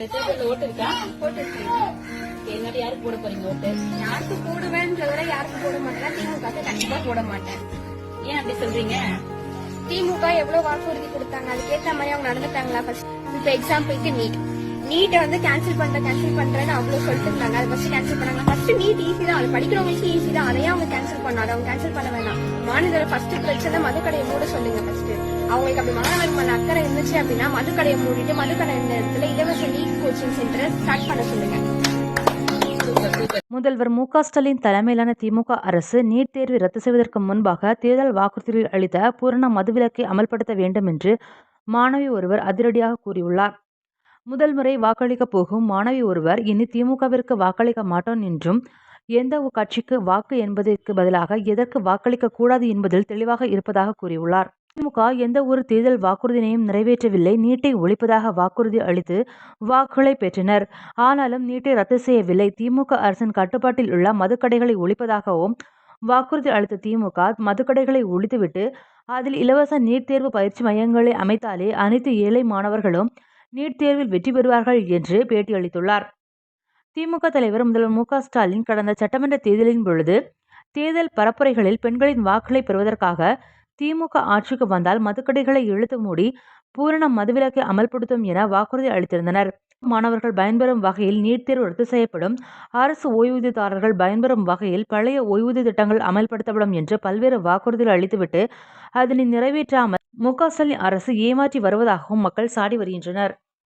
ஓட்டு இருக்கா? போட்டுருக்கேன் என்னடி யாருக்கு போட போறீங்க ஓட்டு? யாருக்கு போடுவேன்றத விட யாருக்கு போட மாட்டேன் திமுக கண்டிப்பா போட மாட்டேன். ஏன் அப்படி சொல்றீங்க? திமுக எவ்வளவு வாக்குறுதி கொடுத்தாங்க? அதுக்கேத்த மாதிரி அவங்க நடந்துட்டாங்களா ஃபர்ஸ்ட் இப்ப எக்ஸாம்பிளுக்கு நீட். நீட்டை வந்து கேன்சல் பண்றேன் கேன்சல் பண்றேன்னு அவ்வளவு சொல்லிட்டு இருந்தாங்க அதை ஃபர்ஸ்ட் கேன்சல் பண்ணாங்க. ஃபர்ஸ்ட் நீட் ஈஸி தான். அது படிக்கிறவங்களுக்கு ஈஸி தான். அதையே அவங்க கேன்சல் பண்ணாங்க அவங்க கேன்சல் பண்ண வேணாம். மாநில ஃபர்ஸ்ட் பிரச்சனை மதுக்கடையை மூட சொல்லுங்க ஃபர்ஸ்ட் அவங்களுக்கு அப்படி மாணவர் மேல அக்கறை இருந்துச்சு அப்படின்னா மதுக்கடையை மூடிட்டு மதுக்கடை இருந்த இடத்துல கோச்சிங் சென்டரை ஸ்டார்ட் பண்ண சொல்லுங்க. முதல்வர் மு க ஸ்டாலின் தலைமையிலான திமுக அரசு நீட் தேர்வை ரத்து செய்வதற்கு முன்பாக தேர்தல் வாக்குறுதியில் அளித்த பூரண மதுவிலக்கை அமல்படுத்த வேண்டும் என்று மாணவி ஒருவர் அதிரடியாக கூறியுள்ளார். முதல் முறை வாக்களிக்கப் போகும் மாணவி ஒருவர் இனி திமுகவிற்கு வாக்களிக்க மாட்டோம் என்றும் எந்த கட்சிக்கு வாக்கு என்பதற்கு பதிலாக எதற்கு வாக்களிக்க கூடாது என்பதில் தெளிவாக இருப்பதாக கூறியுள்ளார். திமுக எந்த ஒரு தேர்தல் வாக்குறுதியினையும் நிறைவேற்றவில்லை. நீட்டை ஒழிப்பதாக வாக்குறுதி அளித்து வாக்குகளை பெற்றனர். ஆனாலும் நீட்டை ரத்து செய்யவில்லை. திமுக அரசின் கட்டுப்பாட்டில் உள்ள மதுக்கடைகளை ஒழிப்பதாகவும் வாக்குறுதி அளித்த திமுக மதுக்கடைகளை ஒழித்துவிட்டு அதில் இலவச நீட் தேர்வு பயிற்சி மையங்களை அமைத்தாலே அனைத்து ஏழை மாணவர்களும் நீட் தேர்வில் வெற்றி பெறுவார்கள் என்று பேட்டியளித்துள்ளார். திமுக தலைவர் முதல்வர் மு ஸ்டாலின் கடந்த சட்டமன்ற தேர்தலின் பொழுது தேர்தல் பரப்புரைகளில் பெண்களின் வாக்குகளை பெறுவதற்காக திமுக ஆட்சிக்கு வந்தால் மதுக்கடைகளை இழுத்து மூடி பூரண மதுவிலக்கை அமல்படுத்தும் என வாக்குறுதி அளித்திருந்தனர். மாணவர்கள் பயன்பெறும் வகையில் நீட் தேர்வு ரத்து செய்யப்படும். அரசு ஓய்வூதியதாரர்கள் பயன்பெறும் வகையில் பழைய ஓய்வூதிய திட்டங்கள் அமல்படுத்தப்படும் என்று பல்வேறு வாக்குறுதிகள் அளித்துவிட்டு அதனை நிறைவேற்றாமல் மு ஸ்டாலின் அரசு ஏமாற்றி வருவதாகவும் மக்கள் சாடி வருகின்றனர்.